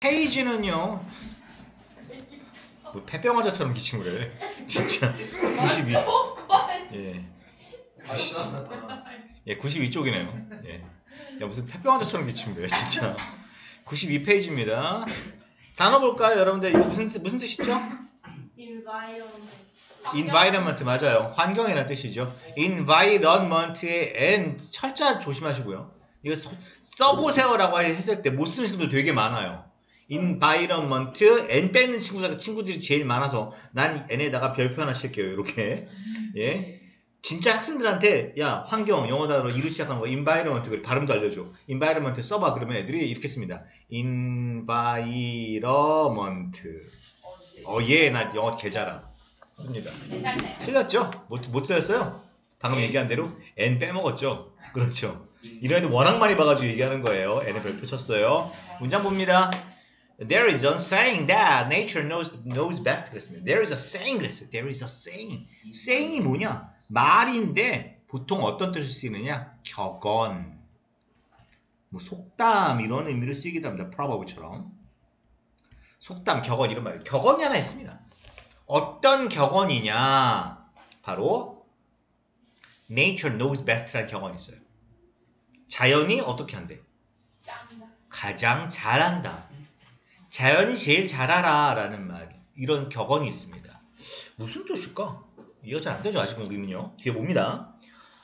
페이지는요. 뭐 폐병 환자처럼 기침을 해. 진짜 92. 예. 90, 예, 92쪽이네요. 예. 야, 무슨 폐병 환자처럼 기침을 해, 진짜. 92페이지입니다. 단어 볼까요, 여러분들? 이거 무슨, 뜻- 무슨 뜻이죠? environment. environment 맞아요. 환경이라는 뜻이죠. environment의 n 철자 조심하시고요. 이거 써- 써보세요라고 했을 때 못 쓰는 친구들 되게 많아요. Environment n 빼는 친구들 친구들이 제일 많아서 난 n에다가 별표 하나 칠게요. 이렇게 예. 진짜 학생들한테 야 환경 영어 단어로 이루 시작하는 거 environment 발음도 알려줘. environment 써봐 그러면 애들이 이렇게 씁니다. environment 어예 나 영어 개 잘함 씁니다. 틀렸죠? 못, 못 틀렸어요? 방금 얘기한 대로 N 빼먹었죠? 그렇죠. 이런 애들 워낙 많이 봐가지고 얘기하는 거예요. N을 별표 쳤어요. 문장 봅니다. There is a saying that nature knows, knows best 그랬습니다. There is a saying 그랬어요. There is a saying. saying이 뭐냐? 말인데 보통 어떤 뜻을 쓰느냐? 격언. 뭐 속담 이런 의미로 쓰기도 합니다. proverb처럼. 속담, 격언 이런 말. 격언이 하나 있습니다. 어떤 격언이냐? 바로 nature knows best라는 격언이 있어요. 자연이 어떻게 한대? 가장 잘한다. 자연이 제일 잘 알아라는 말 이런 격언이 있습니다. 무슨 뜻일까? 이해가 잘안 되죠 아직은 우리는요. 뒤에 봅니다.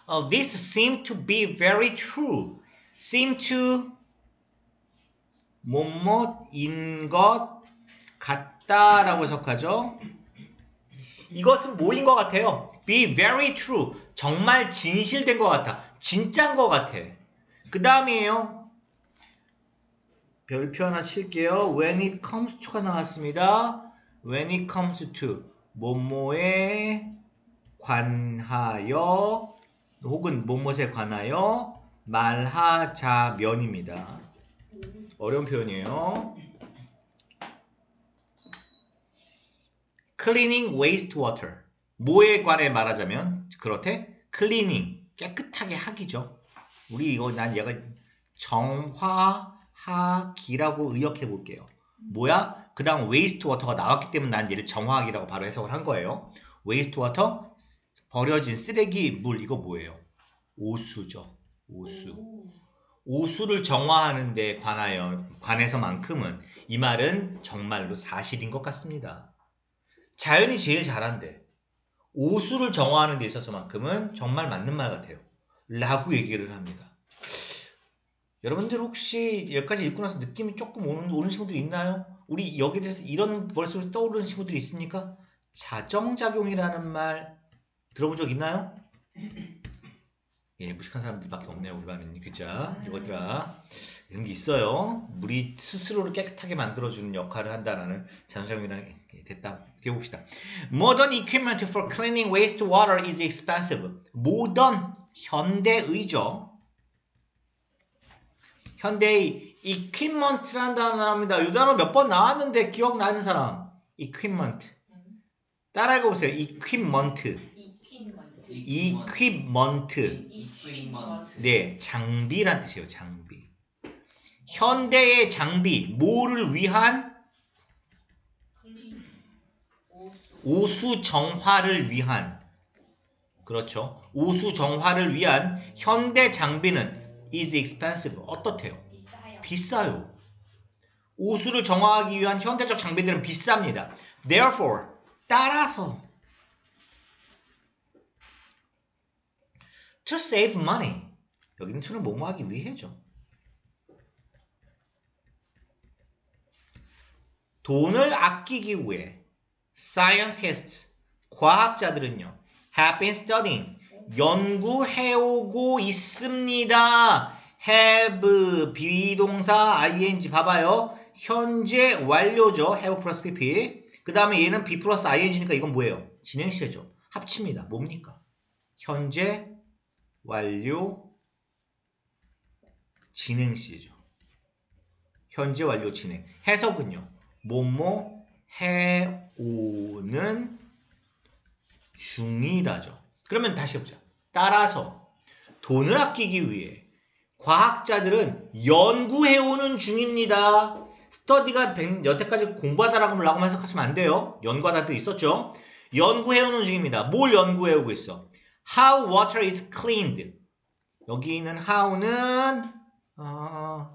어, this seem to be very true. seem to 뭐뭐인 것 같다라고 해석하죠. 이것은 뭐인 것 같아요? be very true. 정말 진실된 것 같아. 진짜인 것 같아. 그 다음이에요. 별표 하나 칠게요. When it comes to가 나왔습니다. When it comes to 뭐뭐에 관하여 혹은 뭐뭐에 관하여 말하자면입니다. 어려운 표현이에요. cleaning wastewater 뭐에 관해 말하자면 그렇대 cleaning 깨끗하게 하기죠. 우리 이거 난 얘가 정화 하기라고 의역해 볼게요. 뭐야? 그 다음 wastewater가 나왔기 때문에 난 얘를 정화하기라고 바로 해석을 한 거예요. wastewater 버려진 쓰레기 물 이거 뭐예요? 오수죠. 오수. 오. 오수를 정화하는 데 관하여 관해서만큼은 이 말은 정말로 사실인 것 같습니다. 자연이 제일 잘한대. 오수를 정화하는 데 있어서만큼은 정말 맞는 말 같아요. 라고 얘기를 합니다. 여러분들 혹시 여기까지 읽고 나서 느낌이 조금 오는, 오는 친구들 있나요? 우리 여기에 대해서 이런 머릿속에서 떠오르는 친구들이 있습니까? 자정작용이라는 말 들어본 적 있나요? 예, 무식한 사람들밖에 없네요, 우리 반은. 그죠? 이것들아. 이런 게 있어요. 물이 스스로를 깨끗하게 만들어주는 역할을 한다라는 자정작용이라는 게 됐다. 뒤에 봅시다. Modern equipment for cleaning wastewater is expensive. 모던, 현대의죠. 현대의 equipment라는 단어 나옵니다. 이 단어 몇 번 나왔는데 기억나는 사람? equipment. 음. 따라 읽어보세요. equipment. equipment. 네, 장비란 뜻이에요. 장비. 현대의 장비, 뭐를 위한. 오수 정화를 위한 그렇죠. 오수 정화를 위한 현대 장비는 is expensive. 어떻대요? 비싸요. 비싸요. 오수를 정화하기 위한 현대적 장비들은 비쌉니다. Therefore, 따라서 to save money. 여기는 to는 뭐뭐 하기 위해죠. 돈을 아끼기 위해 scientists, 과학자들은요 have been studying, 연구해오고 있습니다. Have 비동사 ing 봐봐요. 현재 완료죠. have 플러스 pp. 그 다음에 얘는 be 플러스 ing니까 이건 뭐예요? 진행시죠. 합칩니다. 뭡니까? 현재 완료 진행시죠. 현재 완료 진행. 해석은요. 뭐뭐 해오는 중이라죠. 그러면 다시 해보자. 따라서 돈을 아끼기 위해 과학자들은 연구해오는 중입니다. 스터디가 백- 여태까지 공부하다라고 라고 해석하시면 안 돼요. 연구하다 도 있었죠. 연구해오는 중입니다. 뭘 연구해오고 있어? How water is cleaned. 여기 있는 how는 어?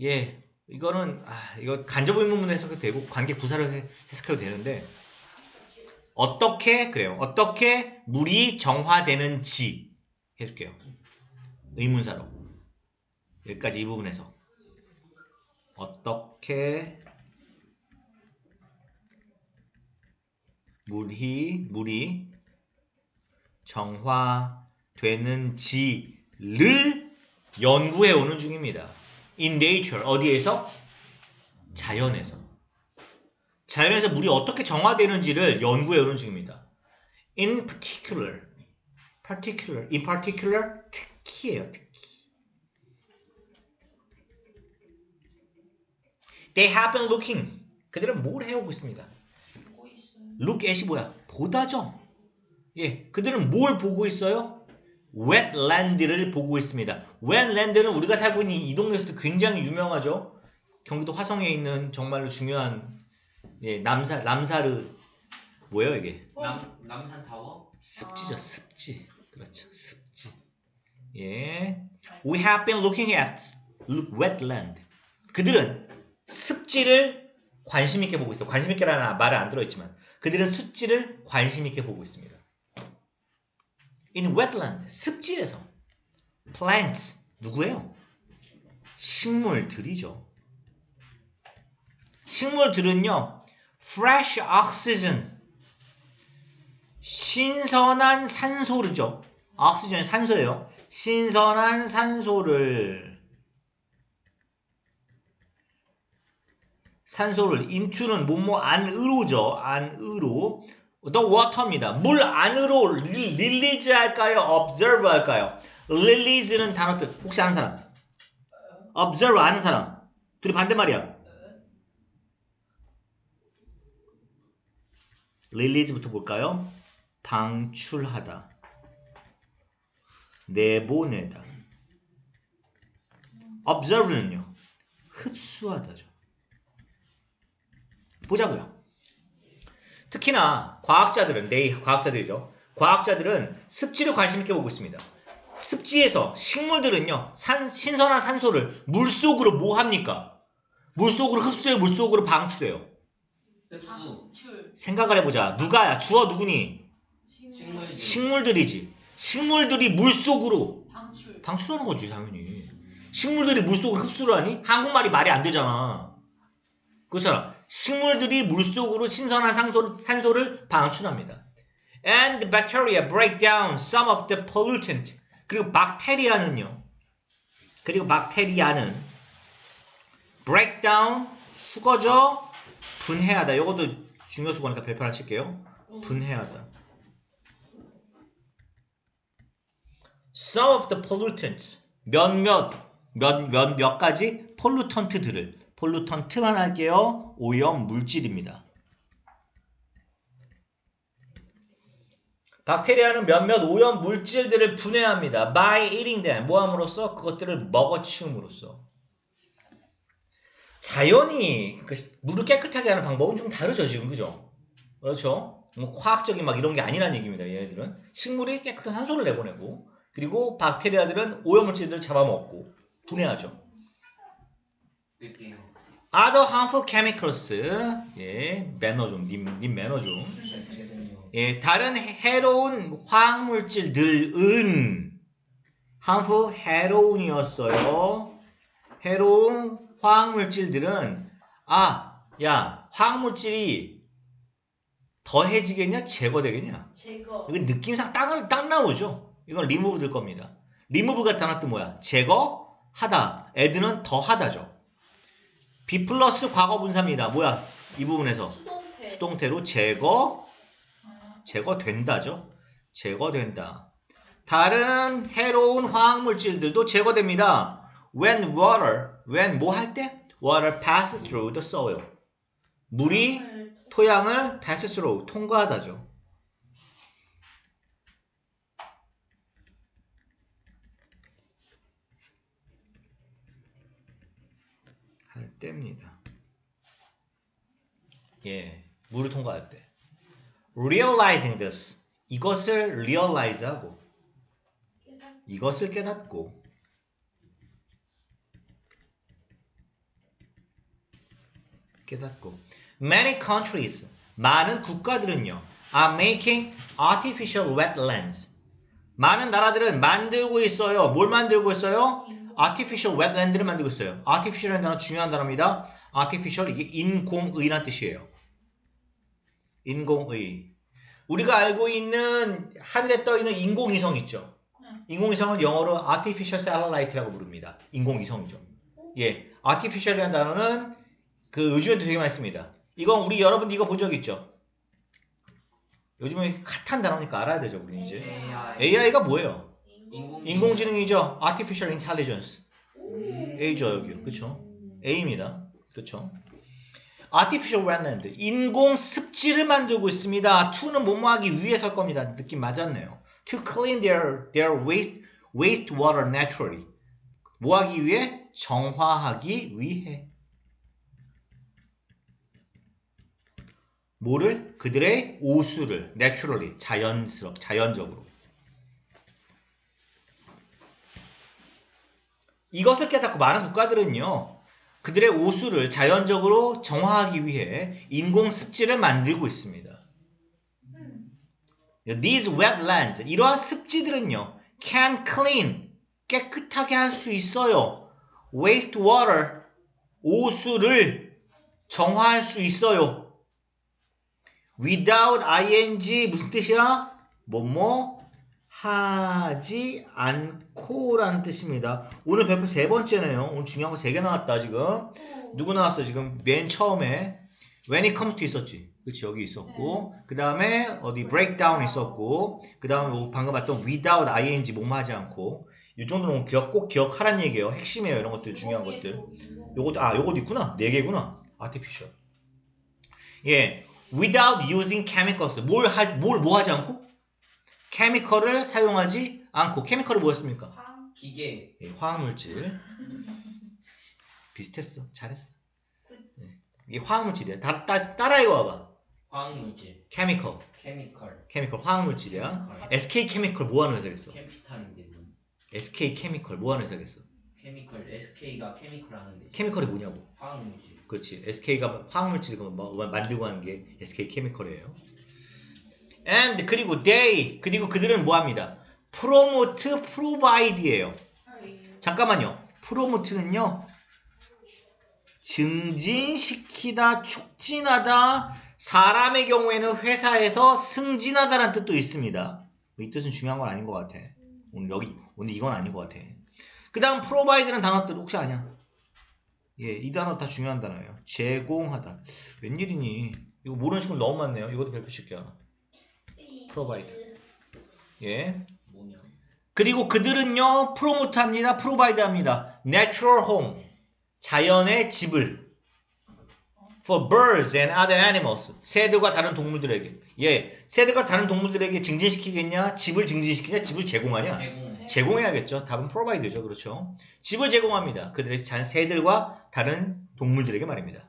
예 이거는 아, 이거 간접 의문문 해석해도 되고 관계 부사를 해- 해석해도 되는데 어떻게 그래요? 어떻게 물이 정화되는지 해줄게요. 의문사로 여기까지 이 부분에서 어떻게 물이 물이 정화되는지를 연구해 오는 중입니다. In nature 어디에서? 자연에서. 자연에서 물이 어떻게 정화되는지를 연구해 오는 중입니다. In particular, particular, in particular 특히예요, 특히. They have been looking. 그들은 뭘 해오고 있습니다. look at이 뭐야? 보다죠. 예, 그들은 뭘 보고 있어요? wetland를 보고 있습니다. wetland는 우리가 살고 있는 이 동네에서도 굉장히 유명하죠. 경기도 화성에 있는 정말로 중요한 예, 남사 남사르 뭐예요 이게? 남 남산 타워? 습지죠, 아. 습지. 그렇죠, 습지. 예. We have been looking at wetland. 그들은 습지를 관심 있게 보고 있어. 관심 있게라는 말을 안 들어있지만 그들은 습지를 관심 있게 보고 있습니다. In wetland, 습지에서 plants 누구예요? 식물들이죠. 식물들은요, fresh oxygen 신선한 산소르죠. 오xygen이 산소예요. 신선한 산소를 산소를 into는 뭐뭐 안으로죠. 안으로 the water입니다. 물 안으로 리- release 할까요? observe 할까요? release는 단어 뜻 혹시 아는 사람? observe 아는 사람? 둘이 반대말이야. release부터 볼까요? 방출하다. 내보내다. observe는요. 흡수하다죠. 보자고요. 특히나 과학자들은 네 과학자들이죠. 과학자들은 습지를 관심 있게 보고 있습니다. 습지에서 식물들은요. 산, 신선한 산소를 물 속으로 뭐 합니까? 물 속으로 흡수해 물 속으로 방출해요. 흡수 방출. 생각을 해보자. 누가야? 주어 누구니? 식물 식물들이지. 식물들이 물 속으로 방출. 방출하는 거지 당연히. 식물들이 물 속으로 흡수를 하니? 한국말이 말이 안 되잖아. 그렇잖아. 식물들이 물속으로 신선한 산소, 산소를 방출합니다. And the bacteria break down some of the pollutant. 그리고 박테리아는요. 그리고 박테리아는 break down 수거져 분해하다. 이것도 중요 수거니까 별표 하나 칠게요. 분해하다. Some of the pollutants 몇몇 몇몇몇 가지 폴루턴트들을 폴루턴트만 할게요. 오염 물질입니다. 박테리아는 몇몇 오염 물질들을 분해합니다. By eating them. 뭐함으로써? 그것들을 먹어치움으로써. 자연이 그 물을 깨끗하게 하는 방법은 좀 다르죠, 지금. 그죠? 그렇죠? 뭐 과학적인 막 이런 게 아니란 얘기입니다, 얘네들은. 식물이 깨끗한 산소를 내보내고, 그리고 박테리아들은 오염물질들을 잡아먹고, 분해하죠. 낼게요. Other harmful chemicals. 예, 매너 좀, 님, 님 매너 좀. 예, 다른 해로운 화학물질들은 harmful 해로운이었어요. 해로운 화학물질들은 아, 야, 화학물질이 더해지겠냐, 제거되겠냐? 제거. 이건 느낌상 딱, 딱 나오죠. 이건 리무브 될 겁니다. 리무브가 단어 뜻 뭐야? 제거하다. 애드는 더하다죠. B 플러스 과거 분사입니다. 뭐야? 이 부분에서 수동태. 수동태로 제거 아, 제거된다죠. 제거된다. 다른 해로운 화학 물질들도 제거됩니다. When water, when 뭐 할 때? Water passes through the soil. 물이 토양을 토양을 pass through, 통과하다죠. 할 때입니다. 예, 물을 통과할 때. realizing this. 이것을 realize하고 깨닫. 이것을 깨닫고 깨닫고 many countries 많은 국가들은요 are making artificial wetlands 많은 나라들은 만들고 있어요 뭘 만들고 있어요. Artificial wetland를 만들고 있어요 artificial이라는 단어 중요한 단어입니다 artificial 이게 인공의란 뜻이에요 인공의 우리가 알고 있는 하늘에 떠 있는 인공위성 있죠 응. 인공위성을 영어로 artificial satellite라고 부릅니다. 인공위성이죠. 예, artificial이라는 단어는 그 요즘에도 되게 많이 씁니다. 이건 우리 여러분 이거 본 적 있죠? 요즘에 핫한 단어니까 알아야 되죠, 우리 이제. AI. AI가 뭐예요? 인공- 인공지능 이죠. artificial intelligence. 음. A죠, 여기요. 그쵸? A입니다. 그쵸? artificial wetland. 인공 습지를 만들고 있습니다. to는 뭐뭐 하기 위해서일 겁니다. 느낌 맞았네요. to clean their, their waste, waste water naturally. 뭐 하기 위해? 정화하기 위해. 뭐를? 그들의 오수를 naturally, 자연스럽, 자연적으로. 이것을 깨닫고 많은 국가들은요, 그들의 오수를 자연적으로 정화하기 위해 인공 습지를 만들고 있습니다. 음. These wetlands, 이러한 습지들은요, can clean, 깨끗하게 할 수 있어요. waste water, 오수를 정화할 수 있어요. without ing 무슨 뜻이야? 뭐뭐 하지 않고라는 뜻입니다. 오늘 발표 세 번째네요. 오늘 중요한 거 세 개 나왔다 지금. 누구 나왔어 지금? 맨 처음에. When it comes to 있었지. 그치 여기 있었고. 그 다음에 어디 breakdown 있었고. 그 다음에 방금 봤던 without ing 뭐뭐 하지 않고. 이 정도는 기억 꼭 기억하란 얘기예요. 핵심이에요 이런 것들 중요한 것들. 요것도 아 요것도 있구나. 네 개구나. Artificial. 예. without using chemicals. 뭘뭘뭐 하지 않고 케미컬을 사용하지 않고 케미컬이 뭐였습니까 방. 기계. 예, 화학물질 비슷했어 잘했어 예, 이게 화학물질이야 다, 따, 따라 읽어봐봐 화학물질. 케미컬 케미컬. 케미컬 화학물질이야 케미컬. SK 케미컬 뭐 하는 회사겠어 캠피탈인데 뭐. SK 케미컬 뭐 하는 회사겠어 케미컬. SK가 케미컬 하는데. 케미컬이 뭐냐고 화학물질. 그렇지 SK가 화학물질 그 뭐- 뭐 만들고 하는 게 SK 케미컬이에요 and 그리고 they 그리고 그들은 뭐 합니다 promote provide예요 잠깐만요. 프로모트는요. 증진시키다, 촉진하다, 사람의 경우에는 회사에서 승진하다라는 뜻도 있습니다. 이 뜻은 중요한 건 아닌 것 같아. 오늘 여기, 오늘 이건 아닌 것 같아. 그 다음 프로바이드는 단어들 혹시 아냐? 예, 이 단어 다 중요한 단어예요. 제공하다. 웬일이니? 이거 모르는 친구 너무 많네요. 이것도 발표칠게요. Provide. 예. 그리고 그들은요, 프로모트 합니다. 프로바이드 합니다. natural home. 자연의 집을. for birds and other animals. 새들과 다른 동물들에게. 예. 새들과 다른 동물들에게 증진시키겠냐? 집을 증진시키냐? 집을 제공하냐? 제공. 제공해야겠죠. 답은 provide죠. 그렇죠. 집을 제공합니다. 그들의 잔 새들과 다른 동물들에게 말입니다.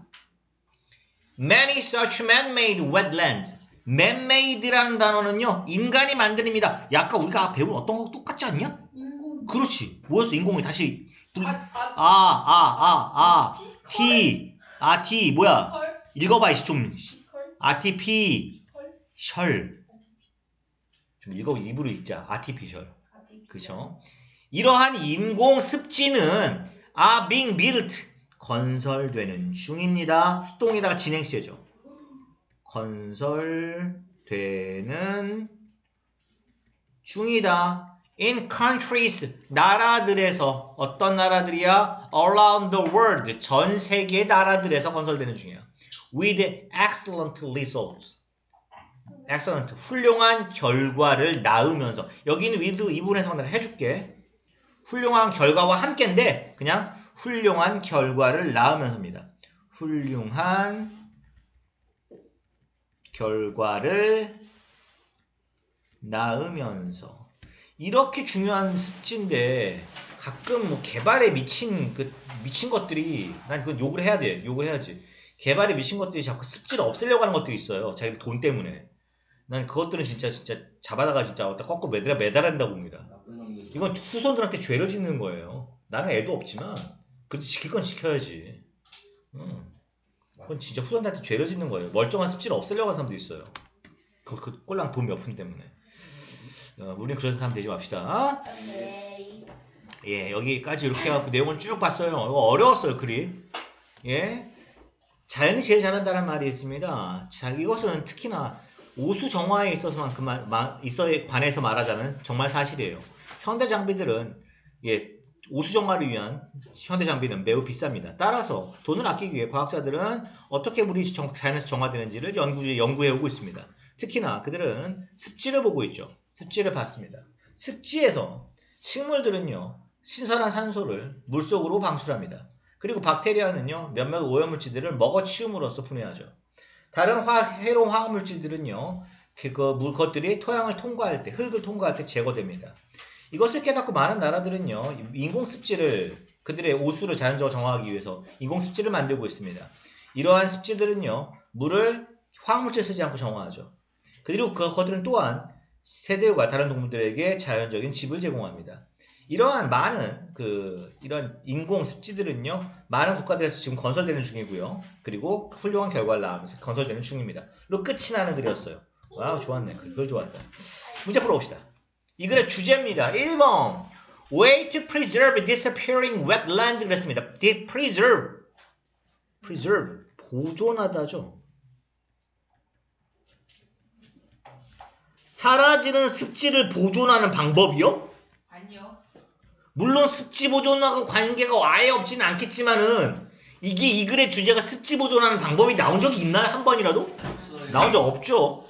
Many such man-made wetlands. Man-made라는 단어는요, 인간이 만드는입니다. 약간 우리가 배운 어떤 거 똑같지 않냐? 인공. 그렇지. 뭐였어? 인공이 다시 우리 아, 아, 아, 아, 아, 아, T, 아, T 뭐야? 헐. 읽어봐 이씨 좀. 헐. 아티피, 헐. 셜. 좀 읽어 입으로 읽자. 아티피셜. 그쵸? 이러한 인공 습지는 are being built 건설되는 중입니다. 수동에다가 진행시죠. 건설되는 중이다. In countries 나라들에서 어떤 나라들이야? Around the world 전 세계 나라들에서 건설되는 중이야. With excellent results. excellent 훌륭한 결과를 낳으면서 여기는 with 이 부분에서 내가 해줄게 훌륭한 결과와 함께인데 그냥 훌륭한 결과를 낳으면서입니다 훌륭한 결과를 낳으면서 이렇게 중요한 습지인데 가끔 뭐 개발에 미친 그 미친 것들이 난 그건 욕을 해야 돼 욕을 해야지 개발에 미친 것들이 자꾸 습지를 없애려고 하는 것들이 있어요. 자기들 돈 때문에. 난 그것들은 진짜 진짜 잡아다가 진짜 어디다 거꾸로 매달아 매달한다고 봅니다. 이건 후손들한테 죄를 짓는 거예요. 나는 애도 없지만 그래도 지킬 건 지켜야지. 음. 그건 진짜 후손들한테 죄를 짓는 거예요. 멀쩡한 습지를 없애려고 하는 사람도 있어요. 그, 그 꼴랑 돈 몇 푼 때문에. 어, 우리는 그런 사람 되지 맙시다. 네. 예, 여기까지 이렇게 해갖고 내용을 쭉 봤어요. 이거 어려웠어요, 글이. 예. 자연이 제일 잘한다는 말이 있습니다. 자, 이것은 특히나 오수 정화에 있어서만 그만, 마, 있어에 관해서 말하자면 정말 사실이에요. 현대 장비들은, 예, 오수 정화를 위한 현대 장비는 매우 비쌉니다. 따라서 돈을 아끼기 위해 과학자들은 어떻게 물이 정- 자연에서 정화되는지를 연구, 연구해 오고 있습니다. 특히나 그들은 습지를 보고 있죠. 습지를 봤습니다. 습지에서 식물들은요, 신선한 산소를 물속으로 방출합니다. 그리고 박테리아는요, 몇몇 오염물질들을 먹어치움으로써 분해하죠. 다른 화, 해로운 화학물질들은요, 그, 그 물, 것들이 토양을 통과할 때, 흙을 통과할 때 제거됩니다. 이것을 깨닫고 많은 나라들은요, 인공습지를, 그들의 오수를 자연적으로 정화하기 위해서 인공습지를 만들고 있습니다. 이러한 습지들은요, 물을 화학물질 쓰지 않고 정화하죠. 그리고 그, 그들은 또한 새들과 다른 동물들에게 자연적인 집을 제공합니다. 이러한 많은 그 이런 인공 습지들은요 많은 국가들에서 지금 건설되는 중이고요 그리고 훌륭한 결과를 낳으면서 건설되는 중입니다. 로 끝이 나는 글이었어요. 와우 좋았네 글, 글 좋았다. 문제 풀어봅시다. 이 글의 주제입니다. 1번 Way to preserve disappearing wetlands 그랬습니다. Preserve preserve 보존하다죠. 사라지는 습지를 보존하는 방법이요? 아니요. 물론 습지 보존하고 관계가 아예 없지는 않겠지만은 이게 이 글의 주제가 습지 보존하는 방법이 나온 적이 있나요? 한 번이라도? 없어요. 나온 적 없죠.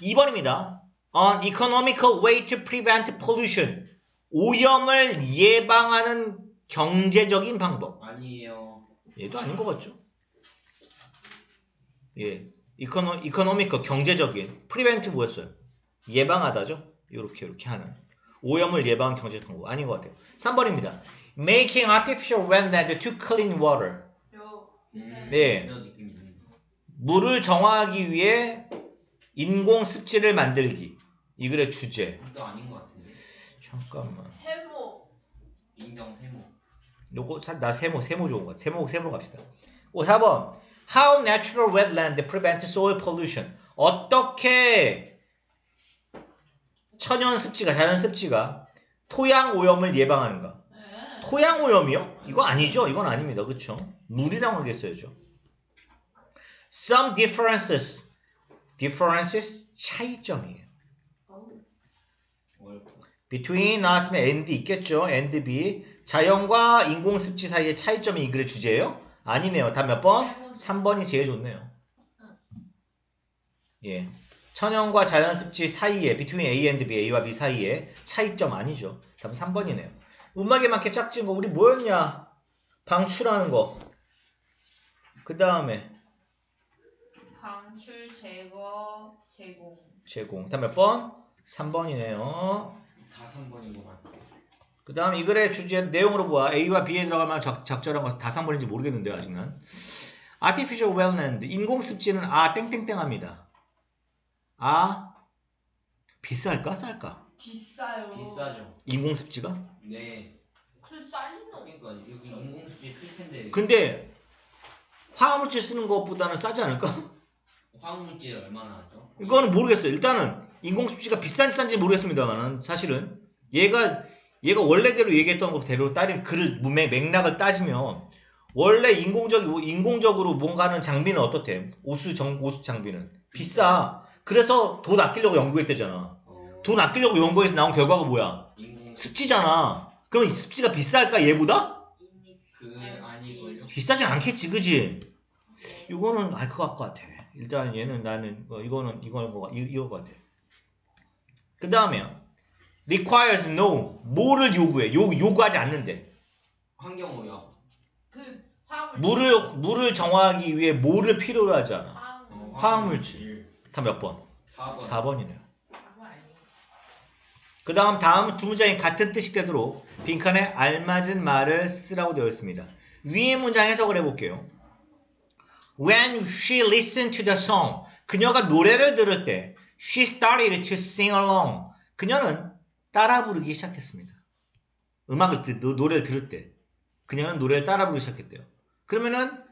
2번입니다. An economical way to prevent pollution. 오염을 예방하는 경제적인 방법. 아니에요. 얘도 아닌 것 같죠? 예. 이코노, 이코노미커 경제적인 프리벤트 뭐였어요? 예방하다죠? 이렇게 이렇게 하는 오염을 예방한 경제적 방법 아닌 것 같아요. 3번입니다. Making artificial wetland to clean water. 요. 음, 네. 물을 정화하기 위해 인공 습지를 만들기. 이 글의 주제. 또 아닌 것 같은데. 잠깐만. 세모. 인정 세모. 요거 사- 나 세모 세모 좋은 것 같아. 세모 세모로 갑시다. 오 4번. How natural wetland prevent soil pollution. 어떻게 천연 습지가 자연 습지가 토양 오염을 예방하는가? 네. 토양 오염이요? 이거 아니죠. 이건 아닙니다. 그렇죠? 물이라고 하겠어야죠. Some differences. differences 차이점이에요. Between 나왔으면 and 있겠죠. and b. 자연과 인공 습지 사이의 차이점이 이 글의 주제예요? 아니네요. 답몇 번? 3번이 제일 좋네요. 예. 천연과 자연 습지 사이에 between A and B, A와 B 사이에 차이점 아니죠. 답은 3번이네요. 음악에 맞게 짝진 거 우리 뭐였냐? 방출하는 거. 그 다음에 방출 제거 제공. 제공. 답몇 번? 3번이네요. 다 3번이구만. 그 다음 이 글의 주제 내용으로 보아 A와 B에 들어가면 적, 적절한 것은 다 3번인지 모르겠는데요 아직 난 Artificial Wetland 인공습지는 아 땡땡땡합니다 아 비쌀까 쌀까 비싸요. 비싸죠. 인공습지가 네. 그 쌀리는. 그러니까 여기 인공수지 클 텐데 근데 화학물질 쓰는 것보다는 싸지 않을까? 화학물질 얼마나 하죠? 이거는 모르겠어요 일단은 인공습지가 비싼지 싼지 모르겠습니다만은 사실은 얘가 얘가 원래대로 얘기했던 것대로 따르 글을 맥- 맥락을 따지면 원래 인공적 인공적으로 뭔가 하는 장비는 어떻대? 오수 정 오수 장비는 비싸. 그래서 돈 아끼려고 연구했대잖아. 어, 돈 아끼려고 연구해서 나온 결과가 뭐야? 습지잖아. 그럼 이 습지가 비쌀까 얘보다? 그. 비싸진 않겠지, 그지? 이거는 알 것 같아. 일단 얘는 나는 어, 이거는 이거는 거 이- 이거 같아. 그 다음에요. requires no 뭐를 요구해? 요 요구하지 않는데 환경 오염. 그 화물. 물을 물을 정화하기 위해 뭐를 필요로 하지 않아? 화물. 화학물질. 다 몇 번? 4번. 4번이네요. 화물 아니에요. 그 다음 다음 두 문장이 같은 뜻이 되도록 빈칸에 알맞은 말을 쓰라고 되어 있습니다. 위의 문장 해석을 해볼게요. When she listened to the song. 그녀가 노래를 들을 때 she started to sing along. 그녀는 따라 부르기 시작했습니다. 음악을 듣, 노- 노래를 들을 때 그녀는 노래를 따라 부르기 시작했대요. 그러면은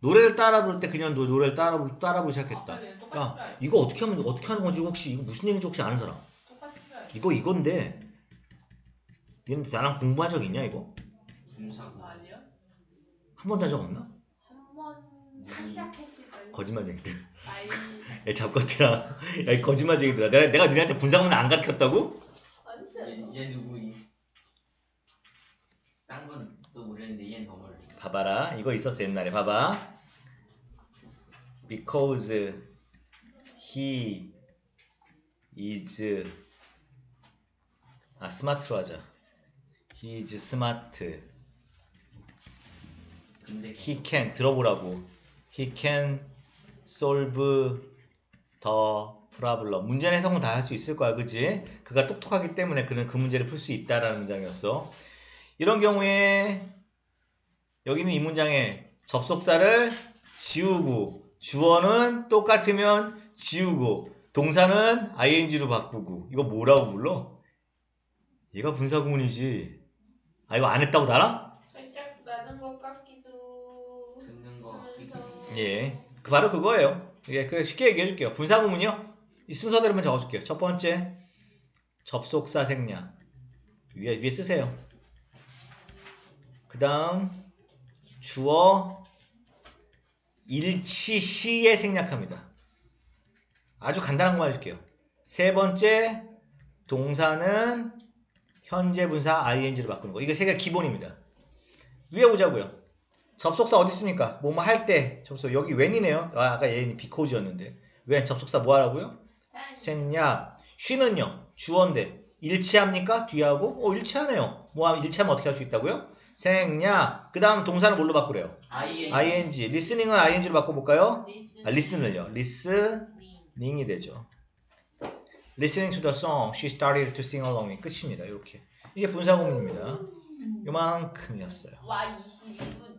노래를 따라 부를 때 그녀는 노- 노래를 따라 부르 따라 부르기 시작했다. 아, 네, 야. 이거 어떻게 하면 어떻게 하는 건지 혹시 이거 무슨 얘기인지 혹시 아는 사람? 이거 이건데 얘는 나랑 공부한 적 있냐 이거? 분사구. 아니요? 한 번도 한 적 없나? 한 번 살짝 했을걸요? 거짓말쟁이들. 야 잡것들아. 야이 거짓말쟁이들아. 내가 내가 니네한테 분사문을 안 가르쳤다고? 완전 얘, 얘 누구이? 딴건 또 모르는데 얘는 더 모르. 봐봐라. 이거 있었어 옛날에. 봐봐. Because he is 아 스마트로 하자. He is smart. 근데 He can 들어보라고. He can solve the problem. 문제 해석은 다 할 수 있을 거야, 그지? 그가 똑똑하기 때문에 그는 그 문제를 풀 수 있다라는 문장이었어. 이런 경우에 여기는 이 문장에 접속사를 지우고 주어는 똑같으면 지우고 동사는 ing로 바꾸고 이거 뭐라고 불러? 얘가 분사구문이지. 아 이거 안 했다고 나랑? 살짝 나는 것 같기도 듣는 거. 하면서 예. 그 바로 그거예요. 예, 그래 쉽게 얘기해 줄게요. 분사구문이요. 이 순서대로만 적어 줄게요. 첫 번째 접속사 생략. 위에 위에 쓰세요. 그다음 주어 일치 시에 생략합니다. 아주 간단한 것만 해줄게요. 세 번째 동사는 현재 분사 ing로 바꾸는 거. 이게 세 개 기본입니다. 위에 보자고요. 접속사 어디 있습니까? 뭐뭐 할 때 접속 여기 when이네요. 아, 아까 얘는 because였는데 when 접속사 뭐 하라고요? 생략. she는요 주어인데 일치합니까? 뒤하고 어 일치하네요. 뭐 하면 일치하면 어떻게 할 수 있다고요? 생략. 그 다음 동사는 뭘로 바꾸래요? IN. ing. listening은 ing로 바꿔볼까요? 리슨 아, listen을요. listening이 되죠. listening to the song, she started to sing along. 끝입니다. 이렇게. 이게 분사 구문입니다. 요만큼이었어요. 와 22분